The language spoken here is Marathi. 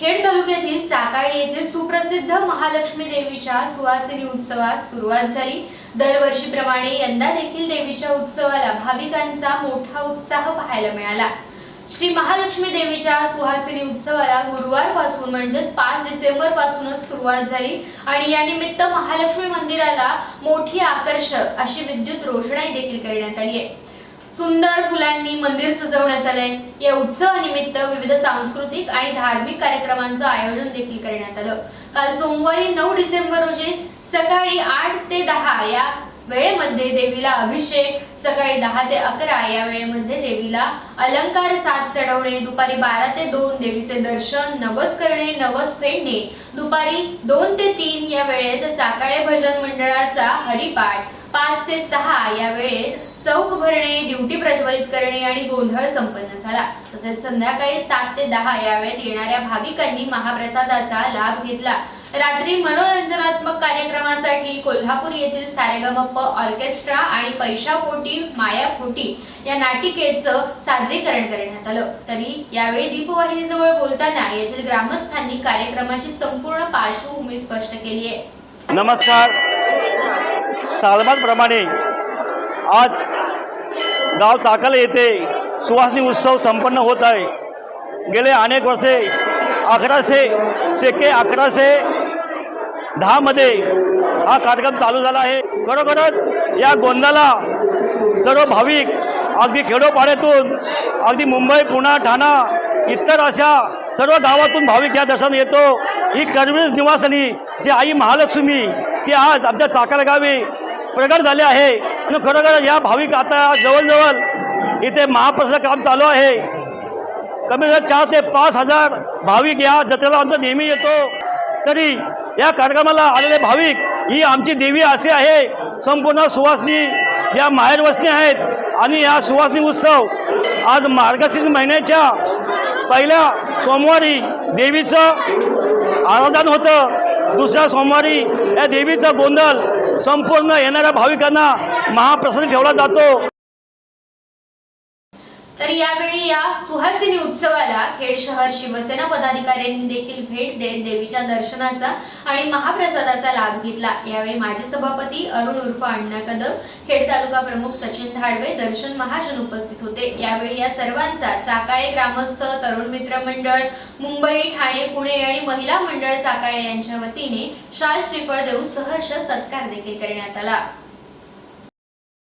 खेड तालुक्यातील चाकाळी येथील सुप्रसिद्ध महालक्ष्मी देवीच्या सुवासिनी उत्सवास सुरुवात झाली. दरवर्षीप्रमाणे यंदा देखील देवीच्या उत्सवाला भाविकांचा मोठा उत्साह पाहायला मिळाला. श्री महालक्ष्मी देवीच्या सुहासिनी उत्सवाला गुरुवारपासून म्हणजेच पाच डिसेंबर पासूनच सुरुवात झाली आणि या निमित्त महालक्ष्मी मंदिराला मोठी आकर्षक अशी विद्युत रोषणाई देखील करण्यात आली आहे. सुंदर फुलांनी मंदिर सजवण्यात आलंय. या उत्सवानिमित्त विविध सांस्कृतिक आणि धार्मिक कार्यक्रमांचं आयोजन देखील करण्यात आलं. काल सोमवारी नऊ डिसेंबर रोजी सकाळी आठ ते दहा या वेळेमध्ये देवीला अभिषेक सकाळी दहा ते अकरा या वेळेमध्ये देवीला अलंकार साथ चढवणे दुपारी बारा ते दोन देवीचे दर्शन नवस करणे नवस फेडणे दुपारी दोन ते तीन या वेळेत चाकाळे भजन मंडळाचा हरिपाठ पाच ते सहा या वेळेत चौक भरणे ड्युटी प्रज्वलित करणे आणि गोंधळ संपन्न झाला. तसेच संध्याकाळी सात ते दहा या वेळेत येणाऱ्या भाविकांनी महाप्रसादाचा लाभ घेतला. रात्री मनोरंजनात्मक कार्यक्रमासाठी कोल्हापूर येथील सारेगमप ऑर्केस्ट्रा आणि पैशापोटी मायापोटी या नाटिकेचं सादरीकरण करण्यात आलं. तरी यावेळी दीपवाहिनीजवळ बोलताना येथील ग्रामस्थांनी कार्यक्रमाची संपूर्ण पार्श्वभूमी स्पष्ट केली आहे. नमस्कार. सालबादप्रमाणे आज गाव चाकल येथे सुवासनी उत्सव संपन्न होत आहे. गेले अनेक वर्षे अकराशे शेके अकराशे दहामध्ये हा कार्यक्रम चालू झाला आहे. खरोखरच या गोंदाला सर्व भाविक अगदी खेडोपाड्यातून अगदी मुंबई पुणा ठाणा इतर अशा सर्व गावातून भाविक या दर्शन येतो ही करवीर निवासनी जी आई महालक्ष्मी ती आज आमच्या चाकल गावी प्रगट झाले आहे. आणि खरोखर या भाविक आता जवळजवळ इथे महाप्रसाद काम चालू आहे. कमी चार ते पाच हजार भाविक या जत्रेला आमचा नेहमी येतो. तरी या कार्यक्रमाला आलेले भाविक ही आमची देवी असे आहे. संपूर्ण सुवासनी ज्या माहेर वस्ती आहेत आणि या सुवासनी उत्सव आज मार्गशीर्ष महिन्याच्या पहिल्या सोमवारी देवीचं आराधन होतं. दुसऱ्या सोमवारी या देवीचा गोंधळ संपूर्ण येणाऱ्या भाविकांना महाप्रसाद ठेवला जातो. तर यावेळी या सुहासिनी उत्सवाला खेड शहर शिवसेना पदाधिकाऱ्यांनी देखील भेट देत देवीच्या दर्शनाचा आणि महाप्रसादाचा लाभ घेतला. यावेळी माजी सभापती अरुण उर्फ अण्णा कदम खेड तालुका प्रमुख सचिन धाडवे दर्शन महाजन उपस्थित होते. यावेळी या सर्वांचा चाकाळे ग्रामस्थ तरुण मित्र मंडळ मुंबई ठाणे पुणे आणि महिला मंडळ चाकाळे यांच्या वतीने शाल श्रीफळ देऊन सहर्ष सत्कार देखील करण्यात आला.